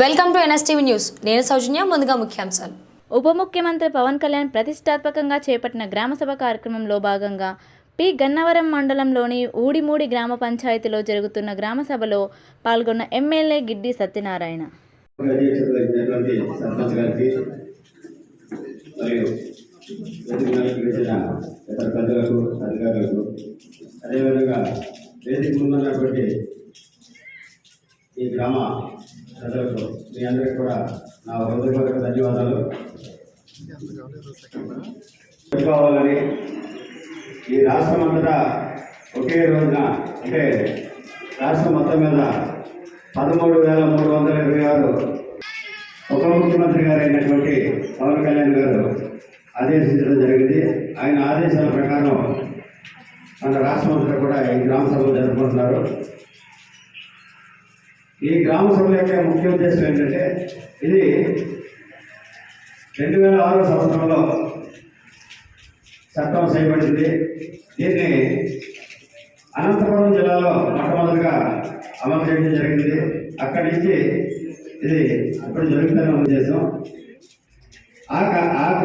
Welcome to NSTV news. నేను సౌజన్య ముందుగా ముఖ్యాంశాలు. ఉప ముఖ్యమంత్రి పవన్ కళ్యాణ్ ప్రతిష్టాత్మకంగా చేపట్టిన గ్రామసభ కార్యక్రమంలో భాగంగా పి. గన్నవరం మండలంలోని ఊడిమూడి గ్రామ పంచాయతీలో జరుగుతున్న గ్రామసభలో పాల్గొన్న ఎమ్మెల్యే గిడ్డి సత్యనారాయణ. అదేవిధంగా వేదిక ముందున్నటువంటి ఈ గ్రామ ప్రజలకు మీ అందరికీ కూడా నా హృదయపూర్వక ధన్యవాదాలు. చెప్పుకోవాలని ఈ రాష్ట్రం అంతటా ఒకే రోజున అంటే రాష్ట్రం మొత్తం మీద పదమూడు వేల మూడు వందల ఇరవై ఆరు ఉప ముఖ్యమంత్రి గారు అయినటువంటి పవన్ కళ్యాణ్ గారు ఆదేశించడం జరిగింది. ఆయన ఆదేశాల ప్రకారం మన రాష్ట్రం అంతా కూడా ఈ గ్రామ సభలు జరుపుకుంటున్నారు. ఈ గ్రామ సభ యొక్క ముఖ్య ఉద్దేశం ఏంటంటే ఇది రెండు వేల ఆరో సంవత్సరంలో చట్టం చేయబడింది. దీన్ని అనంతపురం జిల్లాలో మొట్టమొదటిగా అమలు చేయడం జరిగింది. అక్కడి నుంచి ఇది ఇప్పుడు జరుగుతున్న ఉద్దేశం. ఆ క- ఆ